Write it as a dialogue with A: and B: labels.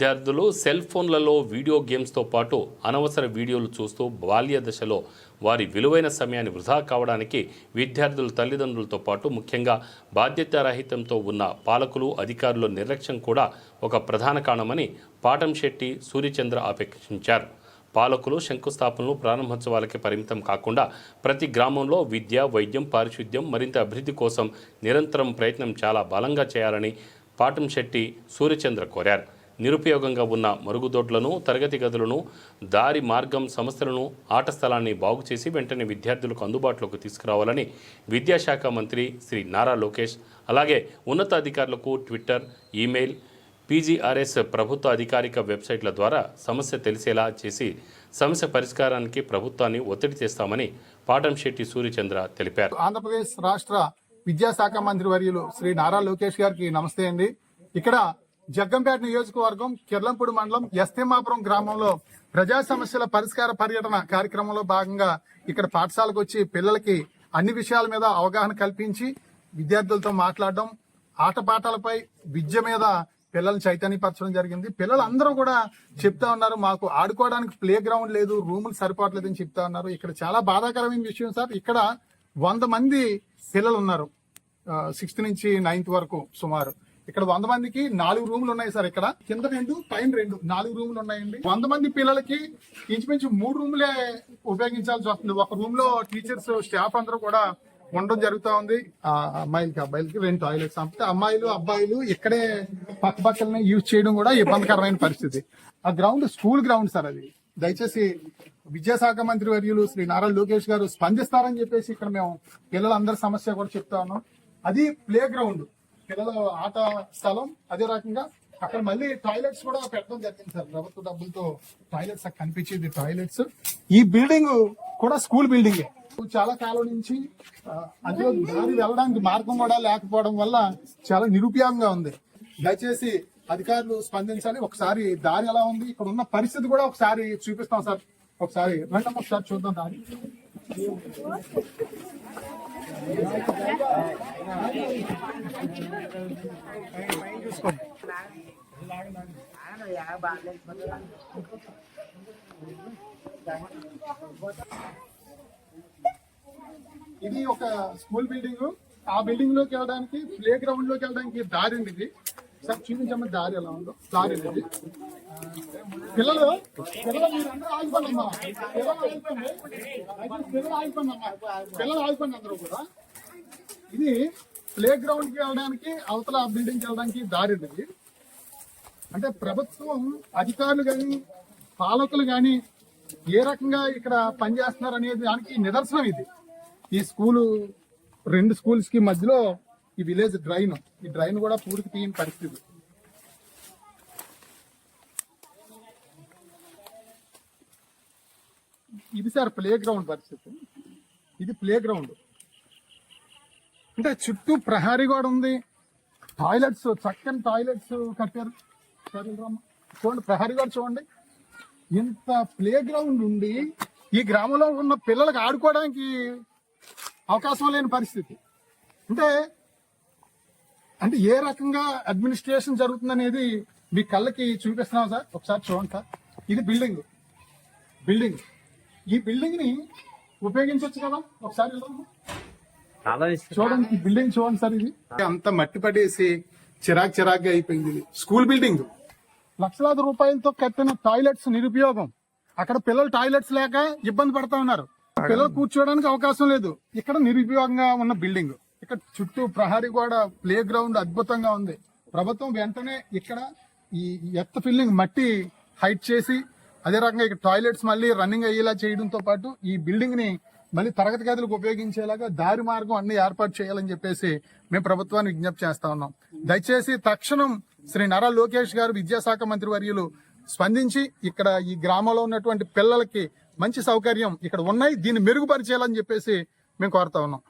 A: విద్యార్థులు సెల్ ఫోన్లలో వీడియో గేమ్స్తో పాటు అనవసర వీడియోలు చూస్తూ బాల్య దశలో వారి విలువైన సమయాన్ని వృధా కావడానికి విద్యార్థుల తల్లిదండ్రులతో పాటు ముఖ్యంగా బాధ్యతారహితంతో ఉన్న పాలకులు అధికారుల నిర్లక్ష్యం కూడా ఒక ప్రధాన కారణమని పాటంశెట్టి సూర్యచంద్ర ఆపేక్షించారు పాలకులు శంకుస్థాపనలు ప్రారంభోత్సవాలకి పరిమితం కాకుండా ప్రతి గ్రామంలో విద్య వైద్యం పారిశుద్ధ్యం మరింత అభివృద్ధి కోసం నిరంతరం ప్రయత్నం చాలా బలంగా చేయాలని పాటంశెట్టి సూర్యచంద్ర కోరారు. నిరుపయోగంగా ఉన్న మరుగుదొడ్లను తరగతి గదులను దారి మార్గం సంస్థలను ఆట స్థలాన్ని బాగు చేసి వెంటనే విద్యార్థులకు అందుబాటులోకి తీసుకురావాలని విద్యాశాఖ మంత్రి శ్రీ నారా లోకేష్ అలాగే ఉన్నతాధికారులకు ట్విట్టర్ ఈమెయిల్ పీజీఆర్ఎస్ ప్రభుత్వ అధికారిక వెబ్సైట్ల ద్వారా సమస్య తెలిసేలా చేసి సమస్య పరిష్కారానికి ప్రభుత్వాన్ని ఒత్తిడి చేస్తామని పాటంశెట్టి సూర్యచంద్ర తెలిపారు.
B: ఆంధ్రప్రదేశ్ రాష్ట్ర విద్యాశాఖ మంత్రి వర్యులు శ్రీ నారా లోకేష్ గారికి నమస్తే అండి. ఇక్కడ జగ్గంపేట నియోజకవర్గం కిర్లంపూడి మండలం ఎస్తేమాపురం గ్రామంలో ప్రజా సమస్యల పరిష్కార పర్యటన కార్యక్రమంలో భాగంగా ఇక్కడ పాఠశాలకు వచ్చి పిల్లలకి అన్ని విషయాల మీద అవగాహన కల్పించి విద్యార్థులతో మాట్లాడడం ఆటపాటలపై విద్య మీద పిల్లల్ని చైతన్యపరచడం జరిగింది. పిల్లలందరూ కూడా చెప్తా ఉన్నారు మాకు ఆడుకోవడానికి ప్లే గ్రౌండ్ లేదు రూములు సరిపోవట్లేదని చెప్తా ఉన్నారు. ఇక్కడ చాలా బాధాకరమైన విషయం సార్ ఇక్కడ వంద మంది పిల్లలు ఉన్నారు సిక్స్త్ నుంచి నైన్త్ వరకు సుమారు. ఇక్కడ వంద మందికి నాలుగు రూములు ఉన్నాయి సార్ ఇక్కడ. కింద రెండు పైన రెండు నాలుగు రూములు ఉన్నాయండి. వంద మంది పిల్లలకి ఇంచుమించు మూడు రూములే ఉపయోగించాల్సి వస్తుంది. ఒక రూమ్లో టీచర్స్ స్టాఫ్ అందరూ కూడా ఉండడం జరుగుతా ఉంది. ఆ అమ్మాయిలకి అబ్బాయిలకి రెండు టాయిలెట్స్ అంటే అమ్మాయిలు అబ్బాయిలు ఇక్కడే పక్క పక్కలనే యూజ్ చేయడం కూడా ఇబ్బందికరమైన పరిస్థితి. ఆ గ్రౌండ్ స్కూల్ గ్రౌండ్ సార్ అది. దయచేసి విద్యాశాఖ మంత్రి వర్యులు శ్రీ నారా లోకేష్ గారు స్పందిస్తారని చెప్పేసి ఇక్కడ మేము పిల్లలందరి సమస్య కూడా చెప్తా ఉన్నాం. అది ప్లే గ్రౌండ్. పిల్లల ఆట స్థలం అదే రకంగా అక్కడ మళ్ళీ టాయిలెట్స్ కూడా పెట్టడం జరిగింది సార్. ప్రభుత్వ డబ్బులతో టాయిలెట్స్ అక్కడ కనిపించేది టాయిలెట్స్ ఈ బిల్డింగ్ కూడా స్కూల్ బిల్డింగే చాలా కాలం నుంచి అందులో దారి వెళ్ళడానికి మార్గం కూడా లేకపోవడం వల్ల చాలా నిరుపయోగంగా ఉంది. దయచేసి అధికారులు స్పందించాలి. ఒకసారి దారి ఎలా ఉంది? ఇక్కడ ఉన్న పరిస్థితి కూడా ఒకసారి చూపిస్తాం సార్. ఒకసారి రండి ఒకసారి చూద్దాం దారి. ఇది ఒక స్కూల్ బిల్డింగ్. ఆ బిల్డింగ్లోకి వెళ్ళడానికి ప్లే గ్రౌండ్లోకి వెళ్ళడానికి దారి ఉంది ఇది. సార్ చూపించమ్మ దారి ఎలా ఉందో. దారి ఇది. పిల్లలు పిల్లలు మీరందరూ ఆగిపోండి అమ్మా పిల్లలు ఆగిపోండి. పిల్లలు ఆగిపోండి అమ్మా పిల్లలు ఆగిపోండి అందరూ కూడా. ఇది ప్లే గ్రౌండ్కి వెళ్ళడానికి అవతల బిల్డింగ్కి వెళ్ళడానికి దారి ఇది అంటే ప్రభుత్వం అధికారులు కానీ పాలకులు కానీ ఏ రకంగా ఇక్కడ పనిచేస్తున్నారు అనేది దానికి నిదర్శనం ఇది. ఈ స్కూలు రెండు స్కూల్స్కి మధ్యలో ఈ విలేజ్ డ్రైన్. ఈ డ్రైన్ కూడా పూర్తి తీయని పరిస్థితి. ఇది సార్ ప్లే గ్రౌండ్ పరిస్థితి. ఇది ప్లే గ్రౌండ్ అంటే చుట్టూ ప్రహారీ గోడ ఉంది. టాయిలెట్స్ చక్కని టాయిలెట్స్ కట్టారు. చూడండి ప్రహరీ గోడ చూడండి. ఇంత ప్లే గ్రౌండ్ ఉండి ఈ గ్రామంలో ఉన్న పిల్లలకు ఆడుకోవడానికి అవకాశం లేని పరిస్థితి. అంటే అంటే ఏ రకంగా అడ్మినిస్ట్రేషన్ జరుగుతుందనేది మీ కళ్ళకి చూపిస్తున్నాం సార్? ఒకసారి చూడండి సార్. ఇది బిల్డింగ్ బిల్డింగ్ ఈ బిల్డింగ్ని ఉపయోగించవచ్చు కదా? ఒకసారి వెళ్దామా? చూడండి బిల్డింగ్ చూడండి సార్ ఇది. అంత మట్టి పడేసి చిరాక్ చిరాగ్గా అయిపోయింది ఇది. School building. లక్షలాది రూపాయలతో కట్టిన టాయిలెట్స్ నిరుపయోగం. అక్కడ పిల్లలు టాయిలెట్స్ లేక ఇబ్బంది పడతా ఉన్నారు. పిల్లలు కూర్చోవడానికి అవకాశం లేదు. ఇక్కడ నిరుపయోగంగా ఉన్న బిల్డింగ్. ఇక్కడ చుట్టూ ప్రహరీ గోడ ప్లే గ్రౌండ్ అద్భుతంగా ఉంది. ప్రభుత్వం వెంటనే ఇక్కడ ఈ ఎత్త ఫిల్లింగ్ మట్టి హైట్ చేసి అదే రకంగా ఇక్కడ టాయిలెట్స్ మళ్ళీ రన్నింగ్ అయ్యేలా చేయడంతో పాటు ఈ బిల్డింగ్ని మళ్ళీ తరగతి గదులకు ఉపయోగించేలాగా దారి మార్గం అన్ని ఏర్పాటు చేయాలని చెప్పేసి మేము ప్రభుత్వాన్ని విజ్ఞప్తి చేస్తా ఉన్నాం. దయచేసి తక్షణం శ్రీ నారా లోకేష్ గారు విద్యాశాఖ మంత్రి వర్యులు స్పందించి ఇక్కడ ఈ గ్రామంలో ఉన్నటువంటి పిల్లలకి మంచి సౌకర్యం ఇక్కడ ఉన్నాయి. దీన్ని మెరుగుపరిచేయాలని చెప్పేసి మేము కోరుతా ఉన్నాం.